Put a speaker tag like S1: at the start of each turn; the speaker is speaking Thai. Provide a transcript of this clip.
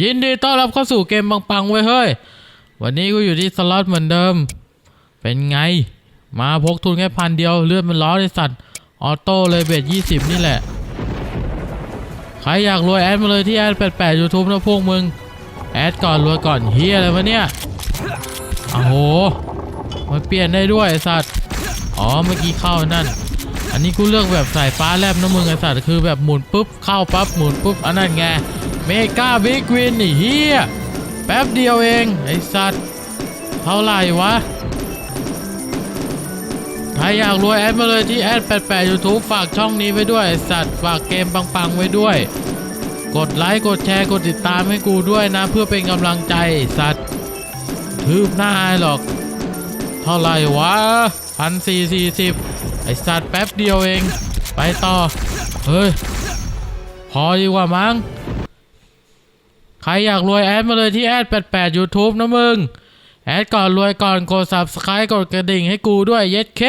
S1: ยินดีต้อนรับเข้าสู่เกมปังๆไว้ยเฮ้ย วันนี้กูอยู่ที่สล็อตเหมือนเดิม เป็นไง มาพกทุนแค่พันเดียวเลือดมันร้อนไอสัตว์ ออโต้เลยเบ็ดยี่สิบนี่แหละ ใครอยากรวยแอดมาเลยที่แอด88 YouTube นะพวกมึง แอดก่อนรวยก่อนเฮียอะไรวะเนี่ยโอ้โห มันเปลี่ยนได้ด้วยไอสัตว์ อ๋อเมื่อกี้เข้านั่น อันนี้กูเลือกแบบสายฟ้าแลบนะมึงไอสัตว์คือแบบหมุนปุ๊บเข้าปั๊บหมุนปุ๊บอันนั้นไง เมกาบิ๊กวินนี่เฮียแป๊บเดียวเอง ไอสัตว์ เท่าไหร่วะ ใครอยากรวยแอดมาเลยที่แอด88 YouTube ฝากช่องนี้ไว้ด้วย ไอ้สัตว์ ฝากเกมปังๆไว้ด้วย กดไลค์กดแชร์กดติดตามให้กูด้วยนะ เพื่อเป็นกำลังใจสัตว์ทืบหน้าไอหรอก เท่าไหร่วะพันสี่สี่สิบไอสัตว์แป๊บเดียวเอง ไปต่อ เฮ้ย พอดีกว่ามั้ง ใครอยากรวยแอดมาเลยที่แอด88 YouTube นะมึง แอดก่อนรวยก่อนกด subscribe กดกระดิ่งให้กูด้วยเย็ดเค